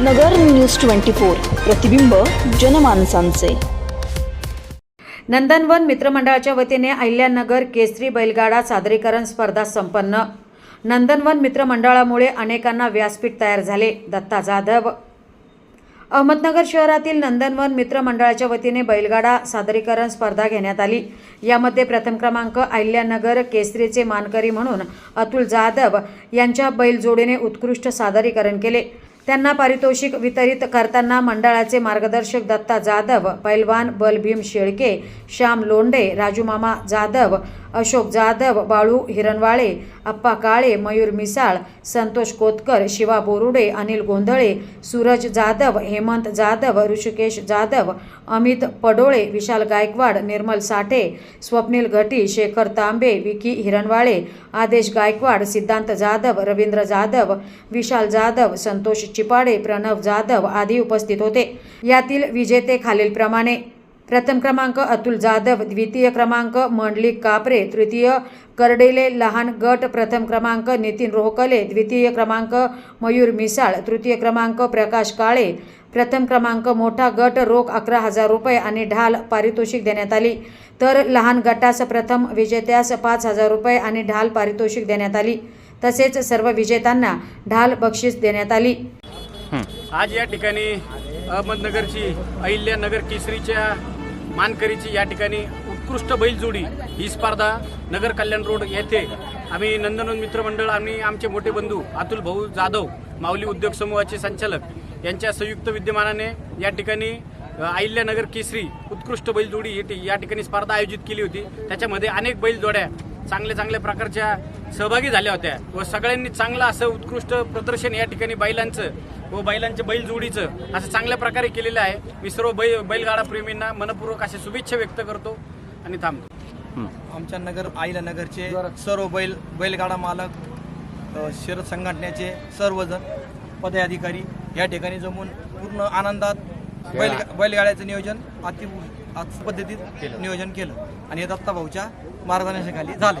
नगर news twenty four प्रतिबिंब जनमानसांचे. नंदनवन मित्रमंडळाच्या वतीने अहिल्यानगर केसरी बैलगाडा सादरीकरण स्पर्धा संपन्न. नंदनवन मित्रमंडळामुळे अनेकांना व्यासपीठ तयार झाले. दत्ता जाधव. अहमदनगर शहरातील नंदनवन मित्रमंडळाच्या वतीने बैलगाडा सादरीकरण स्पर्धा घेण्यात आली. यामध्ये प्रथम क्रमांक अहिल्यानगर केसरीचे मानकरी म्हणून अतुल जाधव यांच्या बैलजोडीने उत्कृष्ट सादरीकरण केले. त्यांना पारितोषिक वितरित करताना मंडळाचे मार्गदर्शक दत्ता जाधव पैलवान बलभीम शेळके श्याम लोंढे राजूमामा जाधव अशोक जाधव बाळू हिरणवाळे अप्पा काळे मयूर मिसाळ संतोष कोतकर शिवा बोरुडे अनिल गोंधळे सूरज जाधव हेमंत जाधव ऋषिकेश जाधव अमित पडोळे विशाल गायकवाड निर्मल साठे स्वप्नील घटी शेखर तांबे विकी हिरणवाळे आदेश गायकवाड सिद्धांत जाधव रवींद्र जाधव विशाल जाधव संतोष चिपाडे प्रणव जाधव आदी उपस्थित होते. यातील विजेते खालीलप्रमाणे प्रथम क्रमांक अतुल जाधव द्वितीय क्रमांक मंडलिक कापरे तृतीय करडेले लहान गट प्रथम क्रमांक नितीन रोहकले द्वितीय क्रमांक मयूर मिसाळ तृतीय क्रमांक प्रकाश काळे प्रथम क्रमांक मोठा गट रोख अकरा हजार रुपये आणि ढाल पारितोषिक देण्यात आली. तर लहान गटास प्रथम विजेत्यास पाच हजार रुपये आणि ढाल पारितोषिक देण्यात आली. तसेच सर्व विजेत्यांना ढाल बक्षीस देण्यात आली. आज या ठिकाणी अहमदनगरची अहिल्यानगर केसरीच्या मानकरीची या ठिकाणी उत्कृष्ट बैलजोडी ही स्पर्धा नगर कल्याण रोड येथे आम्ही नंदनवन मित्रमंडळ आणि आमचे मोठे बंधू अतुल भाऊ जाधव माऊली उद्योग समूहाचे संचालक यांच्या संयुक्त विद्यमानाने या ठिकाणी अहिल्यानगर केसरी उत्कृष्ट बैलजोडी ही या ठिकाणी स्पर्धा आयोजित केली होती. त्याच्यामध्ये अनेक बैलजोड्या चांगल्या चांगल्या प्रकारच्या सहभागी झाल्या होत्या व सगळ्यांनी चांगलं असं उत्कृष्ट प्रदर्शन या ठिकाणी बैलांचं व बैलांच्या बैलजोडीचं असं चांगल्या प्रकारे केलेलं आहे. मी सर्व बैल बैलगाडा प्रेमींना मनपूर्वक अशा शुभेच्छा व्यक्त करतो आणि थांबतो. आमच्या नगर आईला नगरचे सर्व बैल बैलगाडा मालक शरद संघटनेचे सर्वजण पदाधिकारी या ठिकाणी जमून पूर्ण आनंदात बैल बैलगाड्याचं नियोजन अति पद्धतीत नियोजन केलं. आणि हे दत्ताभाऊच्या मार्गदर्शनाखाली झालं